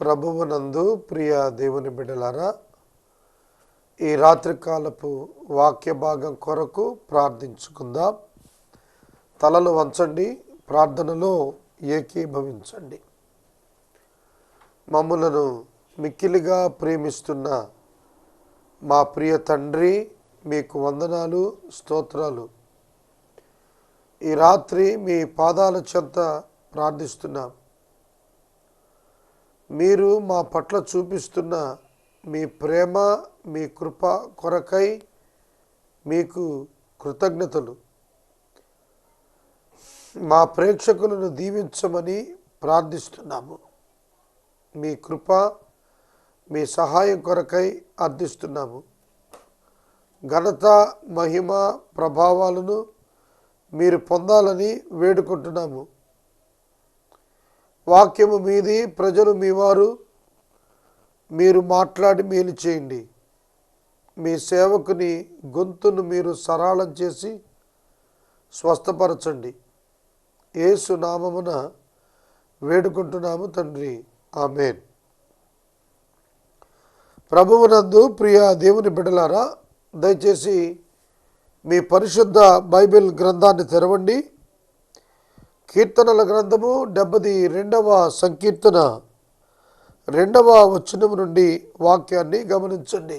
ప్రభువునందు ప్రియ దేవుని బిడ్డలారా ఈ రాత్రికాలపు వాక్య భాగం కొరకు ప్రార్థించుకుందాం. తలలు వంచండి ప్రార్థనలో ఏకీభవించండి. మమ్ములను మిక్కిలిగా ప్రేమిస్తున్న మా ప్రియ తండ్రి మీకు వందనాలు స్తోత్రాలు. ఈ రాత్రి మీ పాదాల చెంత ప్రార్థిస్తున్నాం. మీరు మా పట్ల చూపిస్తున్న మీ ప్రేమ మీ కృప కొరకై మీకు కృతజ్ఞతలు. మా ప్రేక్షకులను దీవించమని ప్రార్థిస్తున్నాము. మీ కృప మీ సహాయం కొరకై అర్థిస్తున్నాము. ఘనత మహిమ ప్రభావాలను మీరు పొందాలని వేడుకుంటున్నాము. వాక్యము మీది ప్రజలు మీ వారు మీరు మాట్లాడి మేలు చేయండి. మీ సేవకుని గొంతును మీరు సరళం చేసి స్వస్థపరచండి. ఏసు నామమున వేడుకుంటున్నాము తండ్రి. ఆమెన్. ప్రభువునందు ప్రియ దేవుని బిడలారా దయచేసి మీ పరిశుద్ధ బైబిల్ గ్రంథాన్ని తెరవండి. కీర్తనల గ్రంథము డెబ్బది రెండవ సంకీర్తన రెండవ వచనం నుండి వాక్యాన్ని గమనించండి.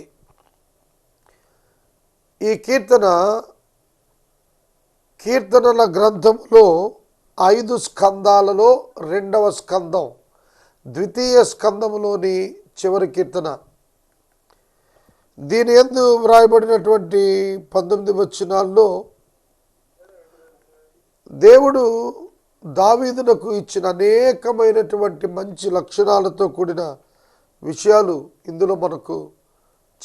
ఈ కీర్తన కీర్తనల గ్రంథములో ఐదు స్కందాలలో రెండవ స్కందం ద్వితీయ స్కందములోని చివరి కీర్తన. దీని ఎందు వ్రాయబడినటువంటి పంతొమ్మిది వచనాల్లో దేవుడు దావీదునకు ఇచ్చిన అనేకమైనటువంటి మంచి లక్షణాలతో కూడిన విషయాలు ఇందులో మనకు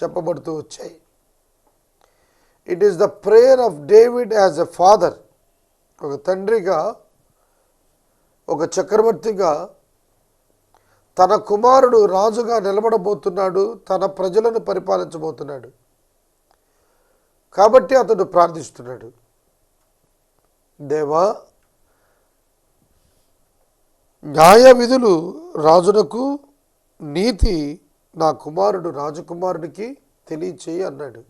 చెప్పబడుతూ వచ్చాయి. It is the prayer of David as a father ఒక తండ్రిగా ఒక చక్రవర్తిగా తన కుమారుడు రాజుగా నిలబడబోతున్నాడు తన ప్రజలను పరిపాలించబోతున్నాడు. కాబట్టి అతడు ప్రార్థిస్తున్నాడు. దేవా న్యాయ విధులు రాజునకు నీతి నా కుమారుడు రాజకుమారునికి తెలియచేయి అన్నాడు.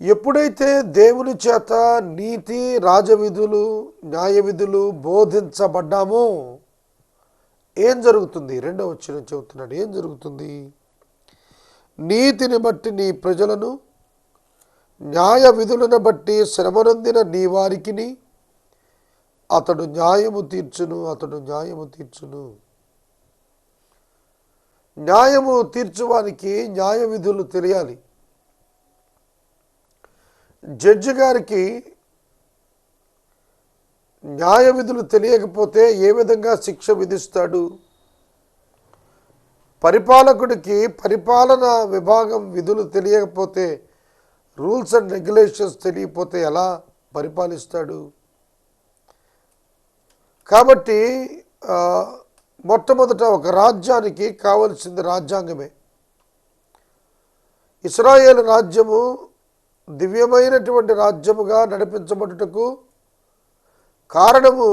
ఎప్పుడైతే దేవుని చేత నీతి రాజవిధులు న్యాయ విధులు బోధించబడ్డామో ఏం జరుగుతుంది? రెండవ వచ్చిన చెబుతున్నాడు ఏం జరుగుతుంది? నీతిని బట్టి నీ ప్రజలను న్యాయ విధులను బట్టి శ్రమనొందిన నీ వారికిని అతడు న్యాయము తీర్చును అతడు న్యాయము తీర్చును. న్యాయము తీర్చువానికి న్యాయ విధులు తెలియాలి. జడ్జి గారికి న్యాయ విధులు తెలియకపోతే ఏ విధంగా శిక్ష విధిస్తాడు? పరిపాలకుడికి పరిపాలన విభాగం విధులు తెలియకపోతే రూల్స్ అండ్ రెగ్యులేషన్స్ తెలియకపోతే ఎలా పరిపాలిస్తాడు? కాబట్టి మొట్టమొదట ఒక రాజ్యానికి కావలసింది రాజ్యాంగమే. ఇస్రాయేల్ రాజ్యము దివ్యమైనటువంటి రాజ్యముగా నడిపించబడుటకు కారణము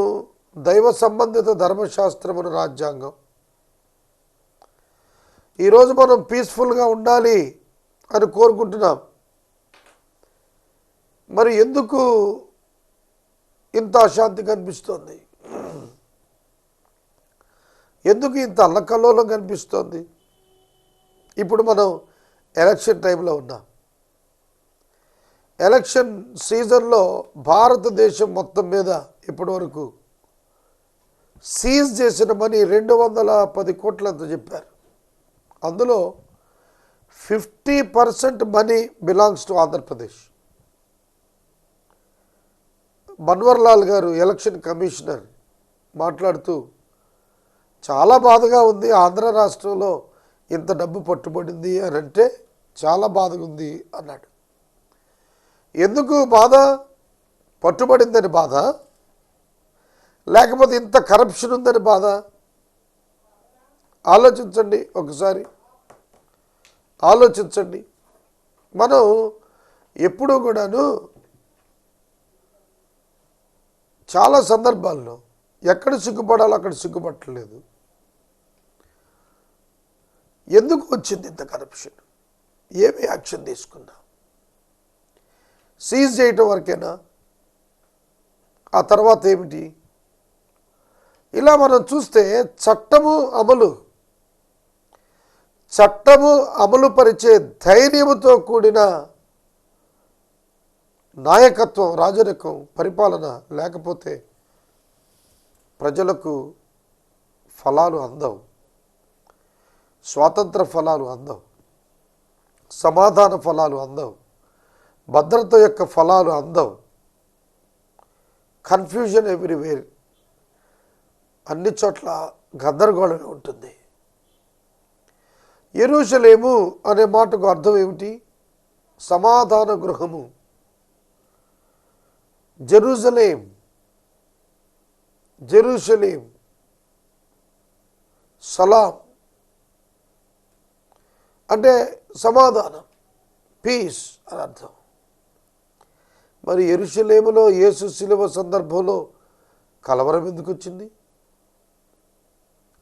దైవ సంబంధిత ధర్మశాస్త్రమును రాజ్యాంగం. ఈరోజు మనం పీస్ఫుల్గా ఉండాలి అని కోరుకుంటున్నాం. మరి ఎందుకు ఇంత అశాంతి కనిపిస్తోంది? ఎందుకు ఇంత అల్లకల్లోలం కనిపిస్తోంది? ఇప్పుడు మనం ఎలక్షన్ టైంలో ఉన్నాం. ఎలక్షన్ సీజన్లో భారతదేశం మొత్తం మీద ఇప్పటివరకు సీజ్ చేసిన మనీ రెండు వందల పది కోట్లంత చెప్పారు. అందులో fifty percent money belongs to Andhra Pradesh. Bhanwarlal గారు ఎలక్షన్ కమిషనర్ మాట్లాడుతూ చాలా బాధగా ఉంది. ఆంధ్ర రాష్ట్రంలో ఇంత డబ్బు పట్టుబడింది అని అంటే చాలా బాధగా ఉంది అన్నాడు. ఎందుకు బాధ? పట్టుబడిందని బాధ? లేకపోతే ఇంత కరప్షన్ ఉందని బాధ? ఆలోచించండి ఒకసారి. ఆలోచించండి. మనం ఎప్పుడూ కూడాను చాలా సందర్భాల్లో ఎక్కడ సిగ్గుపడాలో అక్కడ సిగ్గుపట్టలేదు. ఎందుకు వచ్చింది ఇంత కరప్షన్ ఏమి యాక్షన్ తీసుకున్నా సీజ్ చేయటం వరకేనా? ఆ తర్వాత ఏమిటి? ఇలా మనం చూస్తే చట్టము అమలు చట్టము అమలు పరిచే ధైర్యముతో కూడిన నాయకత్వం రాజరికం పరిపాలన లేకపోతే ప్రజలకు ఫలాలు అందవు. స్వాతంత్ర ఫలాలు అందవు. సమాధాన ఫలాలు అందవు. భద్రత యొక్క ఫలాలు అందవు. కన్ఫ్యూజన్ ఎవ్రీవేర్ అన్ని చోట్ల గందరగోళమే ఉంటుంది. ఎరుషలేము అనే మాటకు అర్థం ఏమిటి? సమాధాన గృహము. Jerusalem Jerusalem. సలాం. అంటే సమాధానం. పీస్ అని అర్థం. మరి ఎరుషలేములో యేసు శిలువ సందర్భంలో కలవరం ఎందుకు వచ్చింది?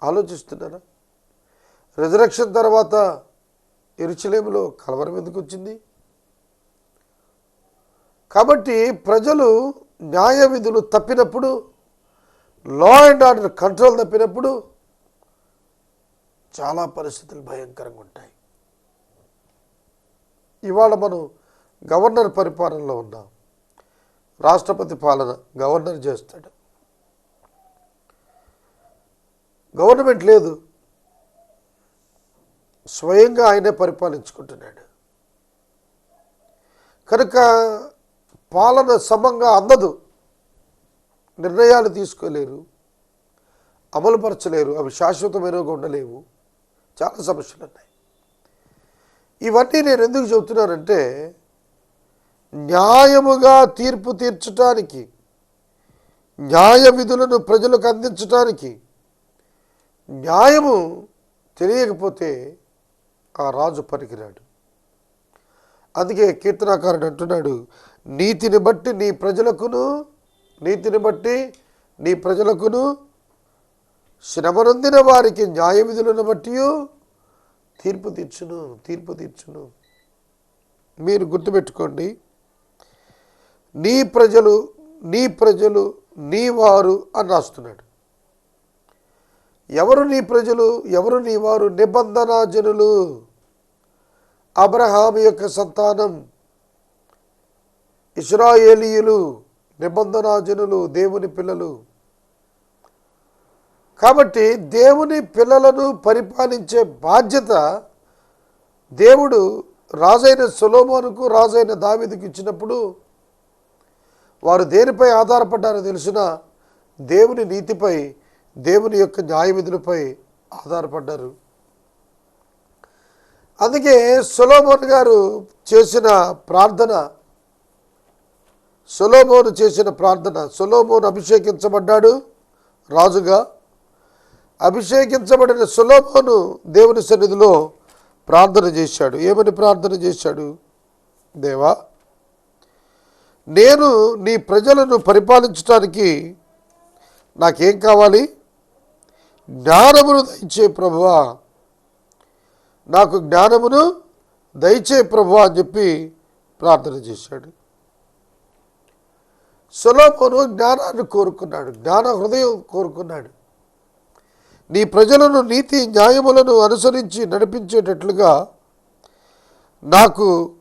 ఆలోచిస్తున్నారా? రిజరక్షన్ తర్వాత ఎరుచలేములో కలవరం ఎందుకు వచ్చింది? కాబట్టి ప్రజలు న్యాయ విధులు తప్పినప్పుడు లా అండ్ ఆర్డర్ కంట్రోల్ తప్పినప్పుడు చాలా పరిస్థితులు భయంకరంగా ఉంటాయి. ఇవాళ మనం గవర్నర్ పరిపాలనలో ఉన్నాం. రాష్ట్రపతి పాలన గవర్నర్ చేస్తాడు. గవర్నమెంట్ లేదు. స్వయంగా ఆయనే పరిపాలించుకుంటున్నాడు. కనుక పాలన సమంగా అందదు. నిర్ణయాలు తీసుకోలేరు అమలుపరచలేరు అవి శాశ్వతమైనవిగా ఉండలేవు. చాలా సమస్యలు ఉన్నాయి. ఇవన్నీ నేను ఎందుకు చెబుతున్నానంటే న్యాయముగా తీర్పు తీర్చటానికి న్యాయ విధులను ప్రజలకు అందించటానికి న్యాయము తెలియకపోతే ఆ రాజు పనికిరాడు. అందుకే కీర్తనాకారుడు అంటున్నాడు నీతిని బట్టి నీ ప్రజలకును నీతిని బట్టి నీ ప్రజలకును శ్రమనొందిన వారికి న్యాయ విధులను బట్టి తీర్పు తీర్చును తీర్పు తీర్చును. మీరు గుర్తుపెట్టుకోండి నీ ప్రజలు నీ ప్రజలు నీ వారు అని రాస్తున్నాడు. ఎవరు నీ ప్రజలు ఎవరు నీ వారు? నిబంధన జనులు. అబ్రహాం యొక్క సంతానం ఇస్రాయేలీయులు. నిబంధన జనులు దేవుని పిల్లలు. కాబట్టి దేవుని పిల్లలను పరిపాలించే బాధ్యత దేవుడు రాజైన సులోమోనుకు రాజైన దావిదికి ఇచ్చినప్పుడు వారు దేనిపై ఆధారపడ్డారో తెలిసిన దేవుని నీతిపై దేవుని యొక్క న్యాయ విధులపై ఆధారపడ్డారు. అందుకే సులోమోన్ గారు చేసిన ప్రార్థన సొలోమోను చేసిన ప్రార్థన సొలోమోను అభిషేకించబడ్డాడు రాజుగా. అభిషేకించబడిన సులోమోను దేవుని సన్నిధిలో ప్రార్థన చేశాడు. ఏమని ప్రార్థన చేశాడు? దేవా నేను నీ ప్రజలను పరిపాలించడానికి నాకేం కావాలి? జ్ఞానమును దయచే ప్రభువా నాకు జ్ఞానమును దయచే ప్రభువా అని చెప్పి ప్రార్థన చేశాడు. సులోమును జ్ఞానాన్ని కోరుకున్నాడు జ్ఞాన హృదయం కోరుకున్నాడు. నీ ప్రజలను నీతి న్యాయములను అనుసరించి నడిపించేటట్లుగా నాకు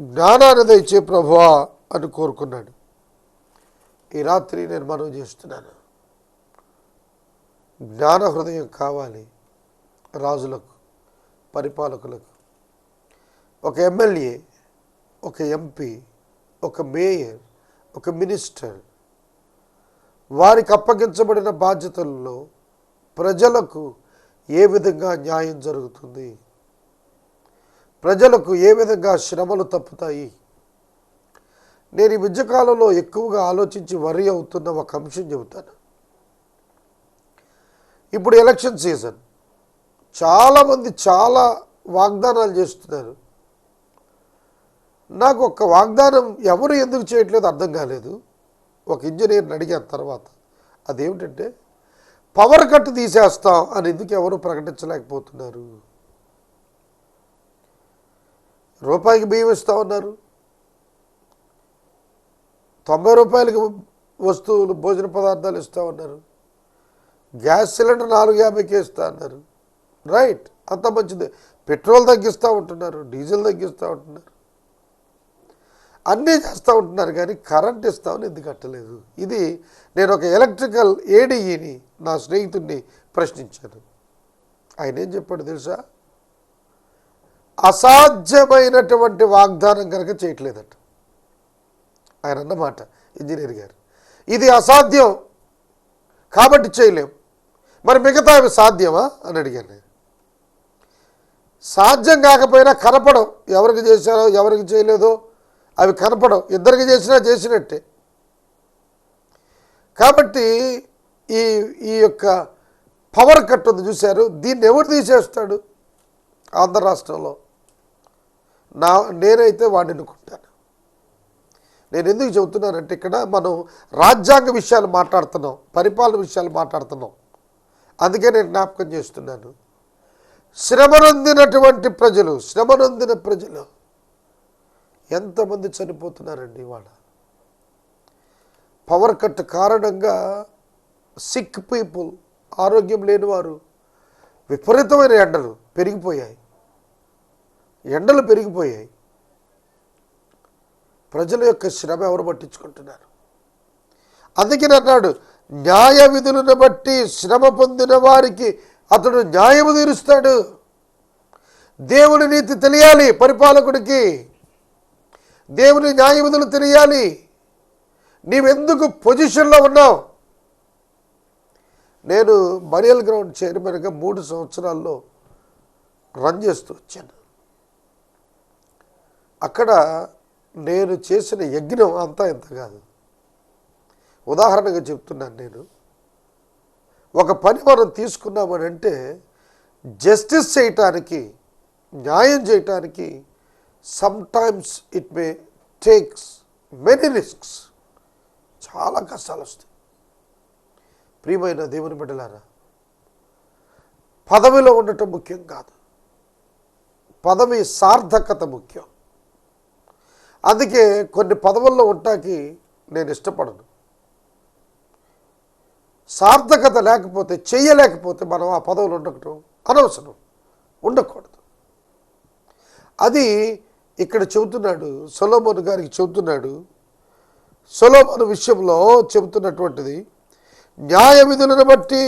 జ్ఞానాన్ని దయచే ప్రభువా అని కోరుకున్నాడు. ఈ రాత్రి నేను మనం చేస్తున్నాను. జ్ఞాన హృదయం కావాలి రాజులకు పరిపాలకులకు. ఒక ఎమ్మెల్యే ఒక ఎంపీ ఒక మేయర్ ఒక మినిస్టర్. వారికి అప్పగించబడిన బాధ్యతల్లో ప్రజలకు ఏ విధంగా న్యాయం జరుగుతుంది? ప్రజలకు ఏ విధంగా శ్రమలు తప్పుతాయి? నేను ఈ మధ్యకాలంలో ఎక్కువగా ఆలోచించి వరి అవుతున్న ఒక అంశం చెబుతాను. ఇప్పుడు ఎలక్షన్ సీజన్. చాలామంది చాలా వాగ్దానాలు చేస్తున్నారు. నాకు ఒక వాగ్దానం ఎవరు ఎందుకు చేయట్లేదు అర్థం కాలేదు. ఒక ఇంజనీర్ని అడిగిన తర్వాత. అదేమిటంటే పవర్ కట్ తీసేస్తాం అని ఎందుకు ఎవరు ప్రకటించలేకపోతున్నారు? రూపాయికి బియ్యం ఇస్తా ఉన్నారు. తొంభై రూపాయలకి వస్తువులు భోజన పదార్థాలు ఇస్తూ ఉన్నారు. గ్యాస్ సిలిండర్ నాలుగు యాభైకి ఇస్తా అన్నారు రైట్ అంత మంచిది. పెట్రోల్ తగ్గిస్తూ ఉంటున్నారు డీజిల్ తగ్గిస్తూ ఉంటున్నారు. అన్నీ చేస్తూ ఉంటున్నారు కానీ కరెంట్ ఇస్తామని ఎందుకు కట్టలేదు? ఇది నేను ఒక ఎలక్ట్రికల్ ఏడీఈని నా స్నేహితుడిని ప్రశ్నించాను. ఆయన ఏం చెప్పాడు తెలుసా? అసాధ్యమైనటువంటి వాగ్దానం కనుక చేయట్లేదట. ఆయన అన్నమాట ఇంజనీర్ గారు. ఇది అసాధ్యం కాబట్టి చేయలేం. మరి మిగతా అవి సాధ్యమా? అని అడిగాను నేను. సాధ్యం కాకపోయినా కనపడం ఎవరికి చేశారో ఎవరికి చేయలేదో అవి కనపడం ఇద్దరికి చేసినా చేసినట్టే. కాబట్టి ఈ ఈ యొక్క పవర్ కట్ ఉంది చూశారు. దీన్ని ఎవరు తీసేస్తాడు ఆంధ్ర రాష్ట్రంలో? నా నేనైతే వాడిని ఎన్నుకుంటాను. నేను ఎందుకు చెబుతున్నానంటే ఇక్కడ మనం రాజ్యాంగ విషయాలు మాట్లాడుతున్నాం పరిపాలన విషయాలు మాట్లాడుతున్నాం. అందుకే నేను జ్ఞాపకం చేస్తున్నాను. శ్రమనొందినటువంటి ప్రజలు శ్రమనొందిన ప్రజలు ఎంతమంది చనిపోతున్నారండి ఇవాళ? పవర్ కట్ కారణంగా సిక్ పీపుల్ ఆరోగ్యం లేనివారు విపరీతమైన ఎండలు పెరిగిపోయాయి. ఎండలు పెరిగిపోయాయి. ప్రజల యొక్క శ్రమ ఎవరు పట్టించుకుంటున్నారు? అందుకని అన్నాడు న్యాయ విధులను బట్టి శ్రమ పొందిన వారికి అతడు న్యాయము తీరుస్తాడు. దేవుని నీతి తెలియాలి పరిపాలకుడికి. దేవుని న్యాయవిధులు తెలియాలి. నీవెందుకు పొజిషన్లో ఉన్నావు? నేను మరియల్ గ్రౌండ్ చైర్మన్గా మూడు సంవత్సరాల్లో రన్ చేస్తూ వచ్చాను. అక్కడ నేను చేసిన యజ్ఞం అంతా ఇంత కాదు. ఉదాహరణగా చెప్తున్నాను నేను. ఒక పని మనం తీసుకున్నామని అంటే జస్టిస్ చేయటానికి న్యాయం చేయటానికి sometimes it may takes many risks చాలా కష్టాలు వస్తాయి. ప్రియమైన దేవుని బిడ్డలారా పదవిలో ఉండటం ముఖ్యం కాదు. పదవి సార్థకత ముఖ్యం. అందుకే కొన్ని పదవుల్లో ఉండటానికి నేను ఇష్టపడను. సార్థకత లేకపోతే చేయలేకపోతే మనం ఆ పదవులు ఉండకటం అనవసరం. ఉండకూడదు. అది ఇక్కడ చెబుతున్నాడు సొలోమోన్ గారికి చెబుతున్నాడు. సొలోమోన్ విషయంలో చెబుతున్నటువంటిది న్యాయ విధులను బట్టి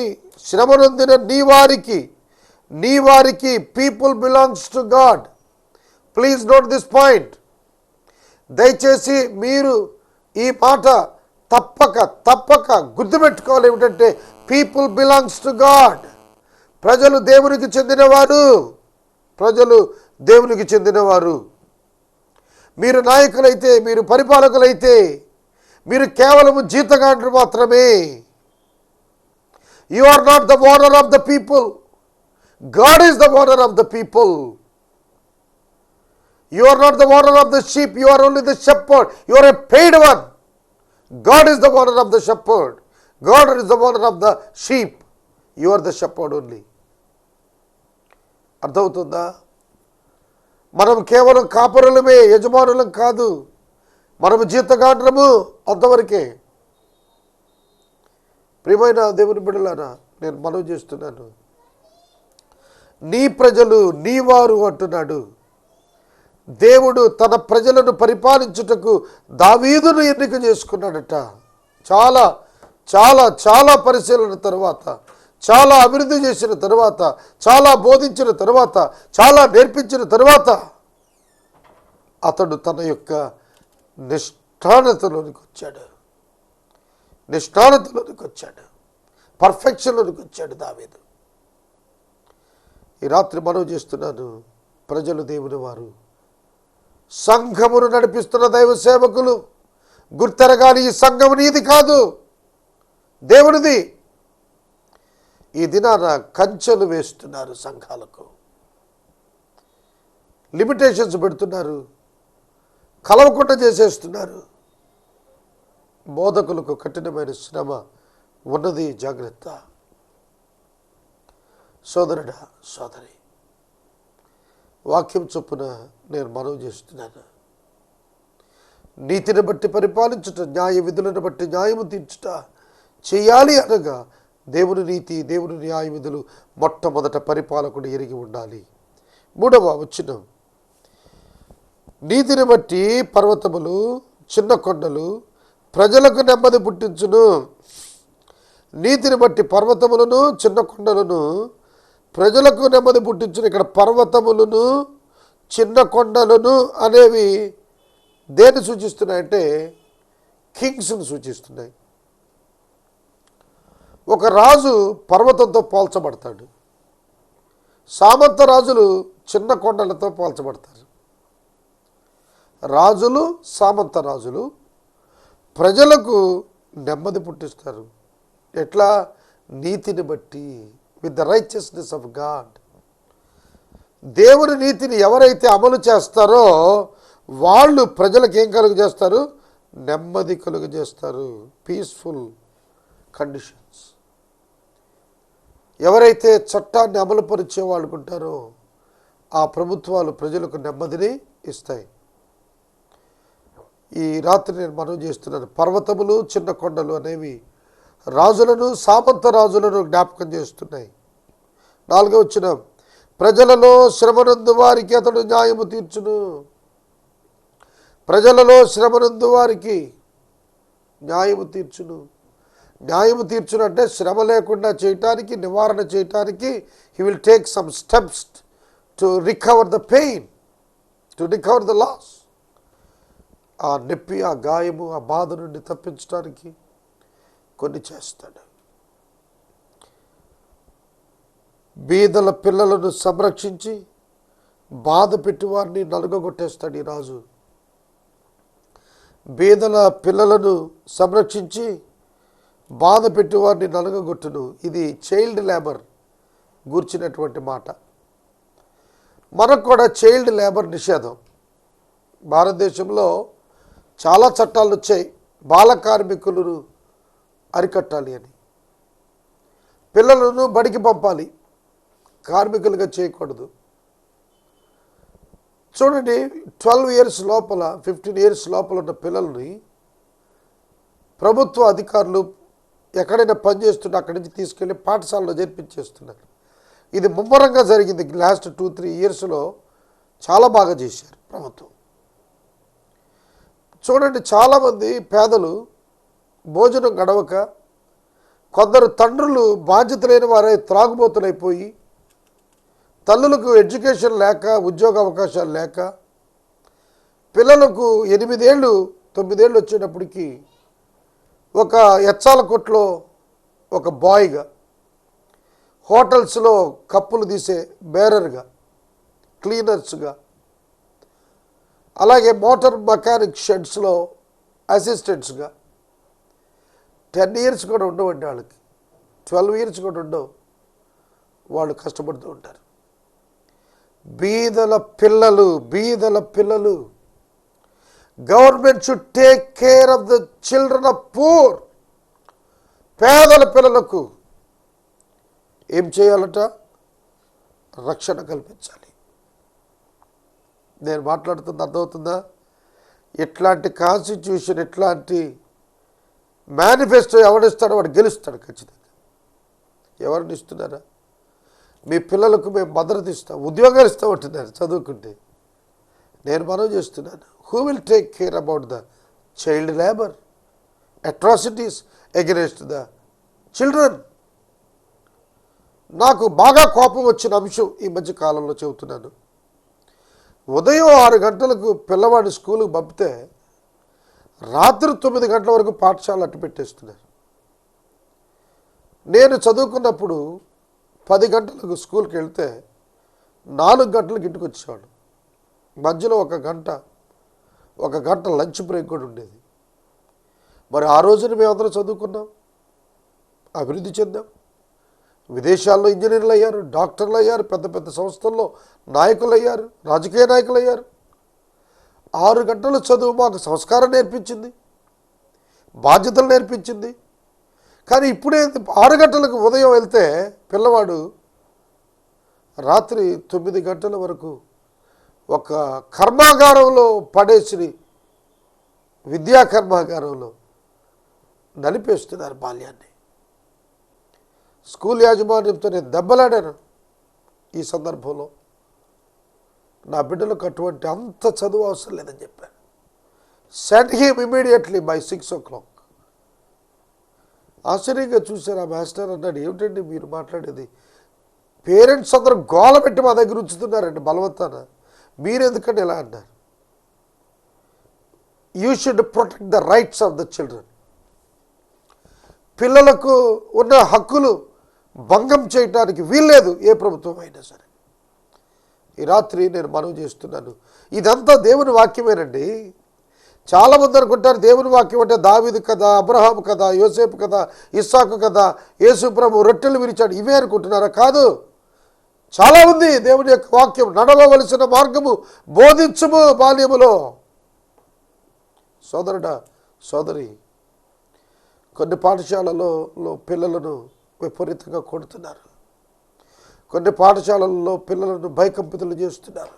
శ్రమనొందిన నీ వారికి నీ వారికి people belongs to God please note this point దయచేసి మీరు ఈ మాట తప్పక తప్పక గుర్తుపెట్టుకోవాలి ఏమిటంటే పీపుల్ బిలాంగ్స్ టు గాడ్ ప్రజలు దేవునికి చెందినవారు. ప్రజలు దేవునికి చెందినవారు. మీరు నాయకులైతే మీరు పరిపాలకులైతే మీరు కేవలము జీతగాండ్రు మాత్రమే. You are not the owner of the people God is the owner of the people you are not the owner of the sheep you are only the shepherd you are a paid one God is the owner of the shepherd God is the owner of the sheep you are the shepherd only అర్థమవుతుందా? మనం కేవలం కాపరులమే యజమానులం కాదు. మనము జీతగాండ్రము అంతవరకే. ప్రియమైన దేవుని బిడలారా నేను మనవి చేస్తున్నాను. నీ ప్రజలు నీ వారు అంటున్నాడు. దేవుడు తన ప్రజలను పరిపాలించుటకు దావీదును ఎన్నిక చేసుకున్నాడట. చాలా చాలా చాలా పరిశీలన తరువాత చాలా అభివృద్ధి చేసిన తర్వాత చాలా బోధించిన తర్వాత చాలా నేర్పించిన తర్వాత అతడు తన యొక్క నిష్ఠానతలోనికి వచ్చాడు. నిష్ఠానతలోనికి వచ్చాడు. పర్ఫెక్షన్లోనికి వచ్చాడు దావేదు. ఈ రాత్రి మనవి చేస్తున్నాను ప్రజలు దేవుని వారు. సంఘమును నడిపిస్తున్న దైవ సేవకులు గుర్తెరగాని ఈ సంఘము నీది కాదు. దేవునిది. ఈ దినాన కంచెలు వేస్తున్నారు సంఘాలకు. లిమిటేషన్స్ పెడుతున్నారు. కలవకుండా చేసేస్తున్నారు. బోధకులకు కఠినమైన శ్రమ ఉన్నది జాగ్రత్త. సోదరుడా సోదరి వాక్యం చొప్పున నేను మనవి చేస్తున్నాను. నీతిని బట్టి పరిపాలించుట న్యాయ విధులను బట్టి న్యాయము తీర్చుట చేయాలి అనగా దేవుని నీతి దేవుని న్యాయవిధులు మొట్టమొదట పరిపాలకుడు ఎరిగి ఉండాలి. మూడవ వచ్చిన నీతిని బట్టి పర్వతములు చిన్న కొండలు ప్రజలకు నెమ్మది పుట్టించును. నీతిని బట్టి పర్వతములను చిన్న కొండలను ప్రజలకు నెమ్మది పుట్టించును. ఇక్కడ పర్వతములను చిన్న కొండలను అనేవి దేన్ని సూచిస్తున్నాయంటే కింగ్స్ను సూచిస్తున్నాయి. ఒక రాజు పర్వతంతో పోల్చబడతాడు. సామంత రాజులు చిన్న కొండలతో పోల్చబడతారు. రాజులు సామంత రాజులు ప్రజలకు నెమ్మది పుట్టిస్తారు. ఎట్లా? నీతిని బట్టి. With the righteousness of God దేవుని నీతిని ఎవరైతే అమలు చేస్తారో వాళ్ళు ప్రజలకు ఏం కలుగు చేస్తారు నెమ్మది కలుగు చేస్తారు పీస్ఫుల్ కండిషన్స్ ఎవరైతే చట్టాన్ని అమలుపరిచే వాళ్ళు ఆ ప్రభుత్వాలు ప్రజలకు నెమ్మదిని ఇస్తాయి. ఈ రాత్రి నేను మనం చేస్తున్నాను. పర్వతములు చిన్న కొండలు అనేవి రాజులను సామంత రాజులను జ్ఞాపకం చేస్తున్నాయి. నాలుగో వచ్చిన ప్రజలలో శ్రమనందు వారికి అతడు న్యాయము తీర్చును. ప్రజలలో శ్రమనందు వారికి న్యాయము తీర్చును. న్యాయము తీర్చునంటే శ్రమ లేకుండా చేయటానికి నివారణ చేయటానికి he will take some steps to recover the pain to recover the loss ఆ నొప్పి ఆ గాయము ఆ బాధ నుండి తప్పించడానికి కొన్ని చేస్తాడు. బీదల పిల్లలను సంరక్షించి బాధ పెట్టి వారిని నలుగగొట్టేస్తాడు ఈ రాజు. బీదల పిల్లలను సంరక్షించి బాధ పెట్టి వారిని ఇది చైల్డ్ లేబర్ గూర్చినటువంటి మాట. మనకు కూడా చైల్డ్ లేబర్ నిషేధం. భారతదేశంలో చాలా చట్టాలు వచ్చాయి. బాల కార్మికులను అరికట్టాలి అని. పిల్లలను బడికి పంపాలి. కార్మికులుగా చేయకూడదు. చూడండి ట్వెల్వ్ ఇయర్స్ లోపల ఫిఫ్టీన్ ఇయర్స్ లోపల ఉన్న పిల్లల్ని ప్రభుత్వ అధికారులు ఎక్కడైనా పనిచేస్తుంటే అక్కడి నుంచి తీసుకెళ్ళి పాఠశాలలో చేర్పించేస్తున్నారు ఇది ముమ్మరంగా జరిగింది లాస్ట్ టూ త్రీ ఇయర్స్లో చాలా బాగా చేశారు ప్రభుత్వం. చూడండి చాలామంది పేదలు భోజనం గడవక కొందరు తండ్రులు బాధ్యత లేని వారై త్రాగుబోతులైపోయి తల్లులకు ఎడ్యుకేషన్ లేక ఉద్యోగ అవకాశాలు లేక పిల్లలకు ఎనిమిదేళ్ళు తొమ్మిదేళ్ళు వచ్చేటప్పటికి ఒక ఎచ్చాల కొట్లో ఒక బాయ్గా హోటల్స్లో కప్పులు తీసే బేరర్గా క్లీనర్స్గా అలాగే మోటార్ మెకానిక్ షెడ్స్లో అసిస్టెంట్స్గా టెన్ ఇయర్స్ కూడా ఉండవండి వాళ్ళకి. ట్వెల్వ్ ఇయర్స్ కూడా ఉండవు. వాళ్ళు కష్టపడుతూ ఉంటారు. బీదల పిల్లలు బీదల పిల్లలు. Government should take care of the children of poor పేదల పిల్లలకు ఏం చేయాలట? రక్షణ కల్పించాలి. నేను మాట్లాడుతుంది అర్థమవుతుందా? ఇట్లాంటి కాన్స్టిట్యూషన్ ఇట్లాంటి మేనిఫెస్టో ఎవరిస్తాడో వాడు గెలుస్తాడు ఖచ్చితంగా. ఎవరిని ఇస్తున్నారా? మీ పిల్లలకు మేము భద్రత ఇస్తాం ఉద్యోగాలు ఇస్తామంటున్నారు చదువుకుంటే. నేను మనం చేస్తున్నాను. Who will take care about the child labour atrocities against the children నాకు బాగా కోపం వచ్చిన అంశం ఈ మధ్య కాలంలో చెబుతున్నాను. ఉదయం ఆరు గంటలకు పిల్లవాడిని స్కూల్కి పంపితే రాత్రి తొమ్మిది గంటల వరకు పాఠశాల అట్టు పెట్టేస్తున్నారు. నేను చదువుకున్నప్పుడు పది గంటలకు స్కూల్కి వెళ్తే నాలుగు గంటలకు ఇంటికి వచ్చేవాడు. మధ్యలో ఒక గంట ఒక గంట లంచ్ బ్రేక్ కూడా ఉండేది. మరి ఆ రోజున మేమందరం చదువుకున్నాం అభివృద్ధి చెందాం. విదేశాల్లో ఇంజనీర్లు అయ్యారు డాక్టర్లు అయ్యారు పెద్ద పెద్ద సంస్థల్లో నాయకులు అయ్యారు రాజకీయ నాయకులు అయ్యారు. ఆరు గంటల చదువు మాకు సంస్కారం నేర్పించింది బాధ్యతలు నేర్పించింది. కానీ ఇప్పుడే ఆరు గంటలకు ఉదయం వెళ్తే పిల్లవాడు రాత్రి తొమ్మిది గంటల వరకు ఒక కర్మాగారంలో పడేసి విద్యా కర్మాగారంలో నలిపేస్తున్నారు బాల్యాన్ని. స్కూల్ యాజమాన్యంతో నేను దెబ్బలాడాను ఈ సందర్భంలో. నా బిడ్డలకు అటువంటి అంత చదువు అవసరం లేదని చెప్పాను sent him immediately by six o'clock. ఆశ్చర్యంగా చూశారు ఆ మాస్టర్ అన్నాడు ఏమిటండి మీరు మాట్లాడేది? పేరెంట్స్ అందరూ గోల పెట్టి మా దగ్గర ఉంచుతున్నారండి బలవంతాన. మీరు ఎందుకంటే ఇలా అన్నారు? You should protect the rights of the children పిల్లలకు ఉన్న హక్కులు భంగం చేయటానికి వీల్లేదు ఏ ప్రభుత్వం అయినా సరే. ఈ రాత్రి నేను మనవి చేస్తున్నాను. ఇదంతా దేవుని వాక్యమేనండి. చాలామంది అనుకుంటారు దేవుని వాక్యం అంటే దావిది కదా అబ్రహాం కదా యోసేపు కదా ఇస్సాకు కదా యేసు ప్రభు రొట్టెలు విరిచాడు. ఇవే అనుకుంటున్నారా? కాదు. చాలా ఉంది దేవుని యొక్క వాక్యం. నడవవలసిన మార్గము బోధించము బాల్యములో. సోదరుడ సోదరి కొన్ని పాఠశాలలో పిల్లలను విపరీతంగా కొడుతున్నారు. కొన్ని పాఠశాలల్లో పిల్లలను భయకంపితులు చేస్తున్నారు.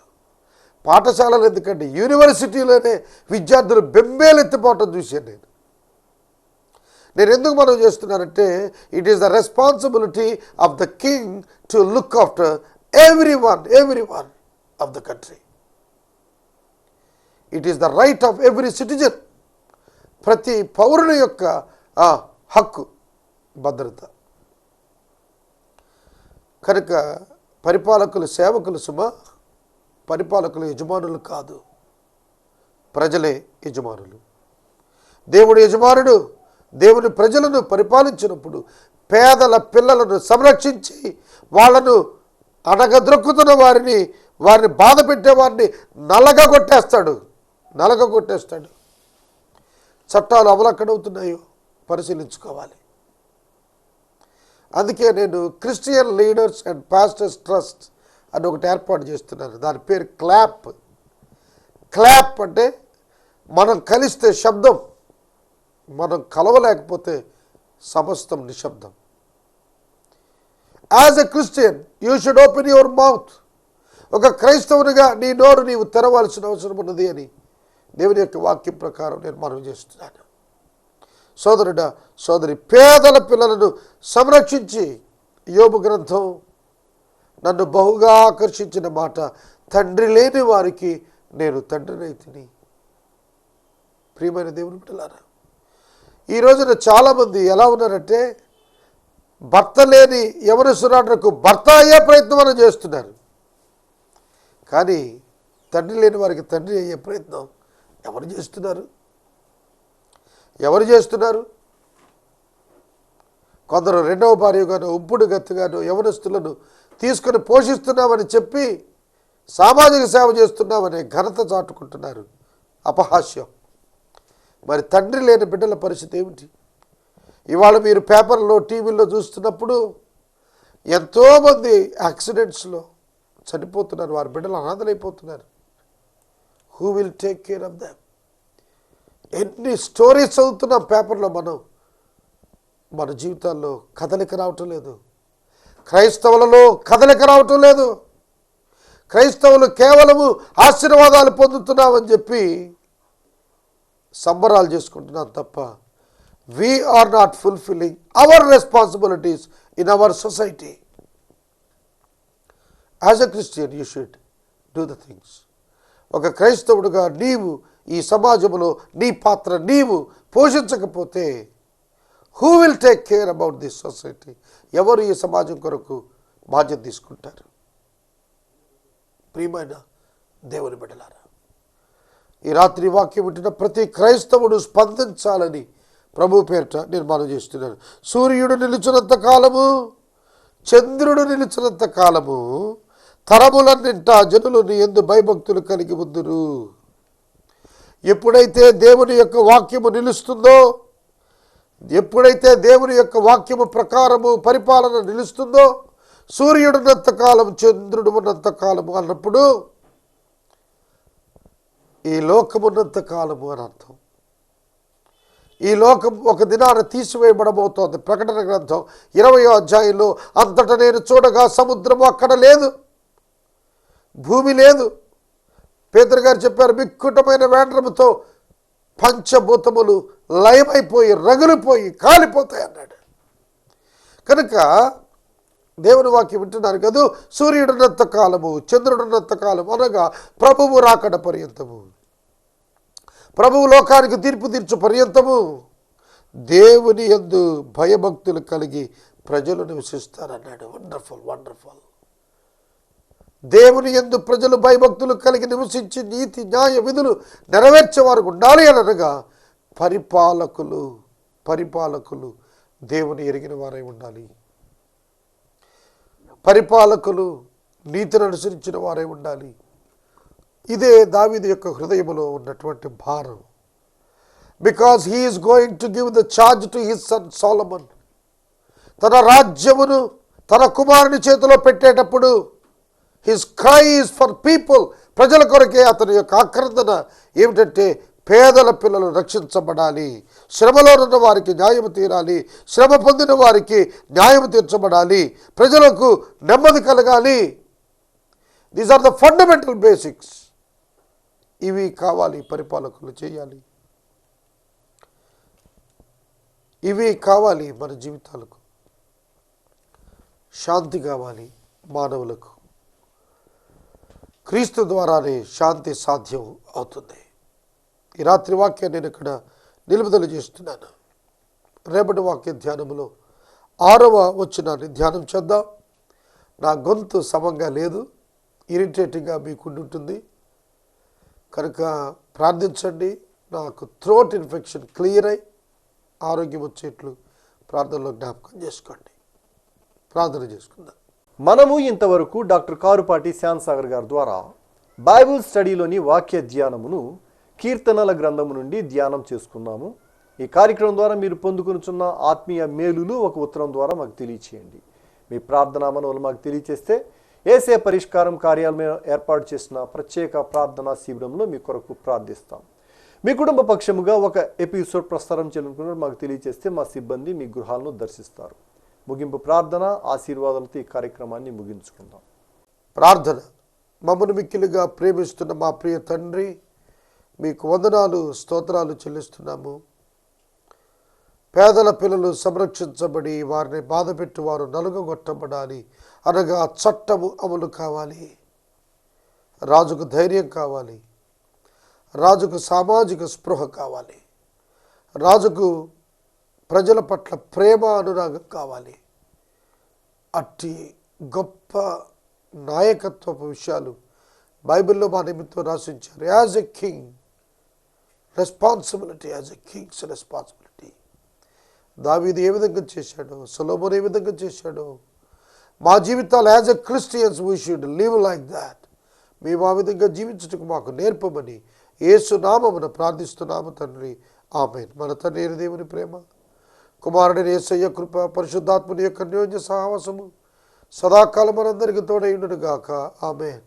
పాఠశాలలు ఎందుకంటే యూనివర్సిటీలోనే విద్యార్థులు బెంబేలెత్తిపోవటం చూశాను నేను. నేను ఎందుకు మనం చేస్తున్నానంటే it is the responsibility of the king to look after every one every one of the country it is the right of every citizen ప్రతి పౌరుని యొక్క హక్కు భద్రత. కనుక పరిపాలకులు సేవకులు సుమ పరిపాలకులు యజమానులు కాదు. ప్రజలే యజమానులు. దేవుడు యజమానుడు. దేవుని ప్రజలను పరిపాలించినప్పుడు పేదల పిల్లలను సంరక్షించి వాళ్ళను అడగద్రొక్కుతున్న వారిని వారిని బాధ పెట్టే వారిని నలగ కొట్టేస్తాడు నలగ కొట్టేస్తాడు చట్టాలు అవలక్కడవుతున్నాయో పరిశీలించుకోవాలి. అందుకే నేను Christian leaders and pastors trust అని ఒకటి ఏర్పాటు చేస్తున్నాను. దాని పేరు క్లాప్. క్లాప్ అంటే మనం కలిస్తే శబ్దం. మనం కలవలేకపోతే సమస్తం నిశ్శబ్దం. As a Christian you should open your mouth ఒక క్రైస్తవునిగా నీ నోరు నీవు తెరవాల్సిన అవసరం ఉన్నది అని దేవుని యొక్క వాక్యం ప్రకారం నేను మనం చేస్తున్నాను. సోదరుడా సోదరి పేదల పిల్లలను సంరక్షించి యోబు గ్రంథం నన్ను బహుగా ఆకర్షించిన మాట తండ్రి లేని వారికి నేను తండ్రినైతిని ప్రియమైన దేవుని బిడ్డలారా ఈ రోజున చాలామంది ఎలా ఉన్నారంటే భర్త లేని యవనసురాటకు భర్త అయ్యే ప్రయత్నం చేస్తున్నారు. కానీ తండ్రి లేని వారికి తండ్రి అయ్యే ప్రయత్నం ఎవరు చేస్తున్నారు? ఎవరు చేస్తున్నారు? కొందరు రెండవ భార్యగాను ఉంపుడు గత్తుగాను యవనస్తులను తీసుకొని పోషిస్తున్నామని చెప్పి సామాజిక సేవ చేస్తున్నామనే ఘనత చాటుకుంటున్నారు. అపహాస్యం. మరి తండ్రి లేని బిడ్డల పరిస్థితి ఏమిటి? ఇవాళ మీరు పేపర్లో టీవీలో చూస్తున్నప్పుడు ఎంతోమంది యాక్సిడెంట్స్లో చనిపోతున్నారు. వారి బిడ్డలు అనాథలైపోతున్నారు. Who will take care of them ఎన్ని స్టోరీస్ చదువుతున్నాం పేపర్లో మనం. మన జీవితాల్లో కదలిక రావటం లేదు. క్రైస్తవులలో కదలిక రావటం లేదు. క్రైస్తవులు కేవలము ఆశీర్వాదాలు పొందుతున్నామని చెప్పి సంబరాలు చేసుకుంటున్నాం తప్ప we are not fulfilling our responsibilities in our society as a Christian you should do the things ఒక క్రైస్తవుడుగా నీవు ఈ సమాజంలో నీ పాత్ర నీవు పోషించకపోతే who will take care about this society ఎవరు ఈ సమాజం కొరకు బాధ్యత తీసుకుంటారు? ప్రియమైన దేవుని బిడ్డలారా ఈ రాత్రి వాక్యం వింటున్న ప్రతి క్రైస్తవుడు స్పందించాలని ప్రభు పేరిట నిర్మాణం చేస్తున్నాను సూర్యుడు నిలిచినంత కాలము చంద్రుడు నిలిచినంత కాలము తరములన్నింట జనులు నీ ఎందు భయభక్తులు కలిగి ఉందురు. ఎప్పుడైతే దేవుని యొక్క వాక్యము నిలుస్తుందో ఎప్పుడైతే దేవుని యొక్క వాక్యము ప్రకారము పరిపాలన నిలుస్తుందో సూర్యుడున్నంత కాలం చంద్రుడు ఉన్నంత కాలము అన్నప్పుడు ఈ లోకమున్నంత కాలము అని అర్థం. ఈ లోకం ఒక దినాన తీసివేయబడబోతోంది. ప్రకటన గ్రంథం ఇరవయో అధ్యాయంలో అంతటా నేను చూడగా సముద్రము అక్కడ లేదు భూమి లేదు. పేదరు గారు చెప్పారు మిక్కుటమైన వేండ్రముతో పంచభూతములు లయమైపోయి రగులిపోయి కాలిపోతాయి అన్నాడు. కనుక దేవుని వాక్యం వింటున్నారు కదూ. సూర్యుడున్నంత కాలము చంద్రుడున్నంత కాలము అనగా ప్రభువు రాకడ పర్యంతము. ప్రభువు లోకానికి తీర్పు తీర్చు పర్యంతము. దేవుని యందు భయభక్తులు కలిగి ప్రజలు నివసిస్తారన్నాడు. వండర్ఫుల్ వండర్ఫుల్ దేవుని యందు ప్రజలు భయభక్తులు కలిగి నివసించి నీతి న్యాయ విధులు నెరవేర్చేవారు ఉండాలి అనగా పరిపాలకులు పరిపాలకులు దేవుని ఎరిగిన వారై ఉండాలి. పరిపాలకులు నీతిని అనుసరించిన వారే ఉండాలి. ఇదే దావిది యొక్క హృదయములో ఉన్నటువంటి భారం. Because he is going to give the charge to his son Solomon తన రాజ్యమును తన కుమారుని చేతిలో పెట్టేటప్పుడు హిస్ క్రైస్ ఫర్ పీపుల్ ప్రజల కొరకే అతని యొక్క ఆక్రందన ఏమిటంటే పేదల పిల్లలు రక్షించబడాలి. శ్రమలో ఉన్న వారికి న్యాయం తీరాలి. శ్రమ పొందిన వారికి న్యాయం తీర్చబడాలి. ప్రజలకు నెమ్మది కలగాలి. These are the fundamental basics ఇవి కావాలి పరిపాలకులు చేయాలి. ఇవి కావాలి మన జీవితాలకు. శాంతి కావాలి మానవులకు. క్రీస్తు ద్వారానే శాంతి సాధ్యం అవుతుంది. ఈ రాత్రి వాక్యాన్ని నేను ఇక్కడ నిలుపుదల చేస్తున్నాను. రేపటి వాక్య ధ్యానములో ఆరవ వచ్చినాన్ని ధ్యానం చేద్దాం. నా గొంతు సమంగా లేదు ఇరిటేటింగ్గా మీకు ఉంటుంది కనుక ప్రార్థించండి నాకు థ్రోట్ ఇన్ఫెక్షన్ క్లియర్ అయి ఆరోగ్యం వచ్చేట్లు ప్రార్థనలో జ్ఞాపకం చేసుకోండి. ప్రార్థన చేసుకుందాం. మనము ఇంతవరకు డాక్టర్ కారుపాటి శ్యామ్ సాగర్ గారి ద్వారా బైబుల్ స్టడీలోని వాక్య ధ్యానమును కీర్తనల గ్రంథము నుండి ధ్యానం చేసుకున్నాము. ఈ కార్యక్రమం ద్వారా మీరు పొందుకునుచున్న ఆత్మీయ మేలులు ఒక ఉత్తరం ద్వారా మాకు తెలియచేయండి. మీ ప్రార్థనా మనవులు మాకు తెలియచేస్తే ఏసే పరిష్కారం కార్యాలయం ఏర్పాటు చేసిన ప్రత్యేక ప్రార్థనా శిబిరంలో మీ కొరకు ప్రార్థిస్తాం. మీ కుటుంబ పక్షముగా ఒక ఎపిసోడ్ ప్రసారం చేయాలనుకున్నారు మాకు తెలియజేస్తే మా సిబ్బంది మీ గృహాలను దర్శిస్తారు. ముగింపు ప్రార్థన ఆశీర్వాదాలతో ఈ కార్యక్రమాన్ని ముగించుకుందాం. ప్రార్థన. మమ్మను మిక్కిలుగా ప్రేమిస్తున్న మా ప్రియ తండ్రి మీకు వందనాలు స్తోత్రాలు చెల్లిస్తున్నాము. పేదల పిల్లలు సంరక్షించబడి వారిని బాధపెట్టి వారు నలుగగొట్టబడాలి అనగా చట్టము అమలు కావాలి. రాజుకు ధైర్యం కావాలి. రాజుకు సామాజిక స్పృహ కావాలి. రాజుకు ప్రజల పట్ల ప్రేమ అనురాగం కావాలి. అట్టి గొప్ప నాయకత్వపు విషయాలు బైబిల్లో మా నిమిత్తం రాసించారు. As a king responsibility as a king's responsibility దావీది ఏ విధంగా చేశాడో? సులభం ఏ విధంగా చేశాడో? మా జీవితాలు as a Christians we should live like that మేము ఆ విధంగా జీవించటకు మాకు నేర్పమని యేసు నామమున ప్రార్థిస్తున్నాము తండ్రి. ఆమె మన తండ్రి దేవుని ప్రేమ కుమారుడిని ఏసయ్య కృప పరిశుద్ధాత్ముని యొక్క అన్యోన్య సహవాసము సదాకాలం మనందరికీ తోడైండును గాక ఆమెన్.